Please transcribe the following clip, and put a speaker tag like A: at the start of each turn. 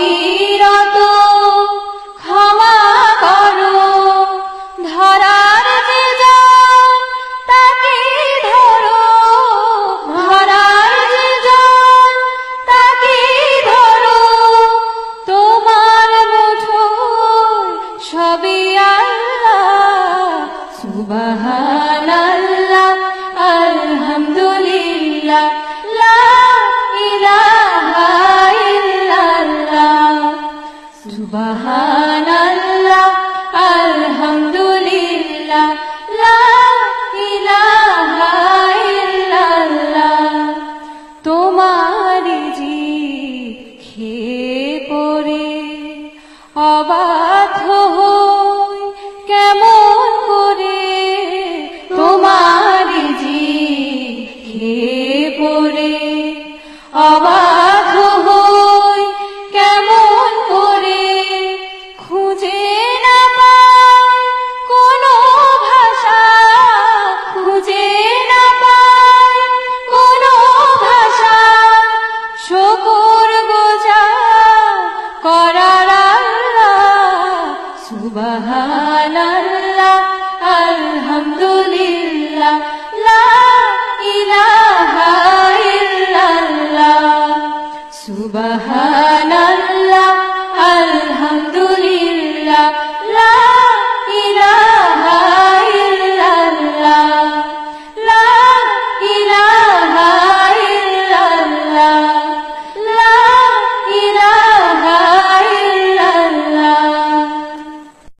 A: অবিরত ক্ষমা করো। ধরার যে জন তাকে ধরো। ধরার যে জন তাকে ধরো। তোমার মুঠো সবই আল্লাহ। সুবহানাল্লাহ, আলহামদুলিল্লাহ। সুবহানাল্লাহ আলহামদুলিল্লাহ লা তোমার জি খে পড়ে অবাধ্য महान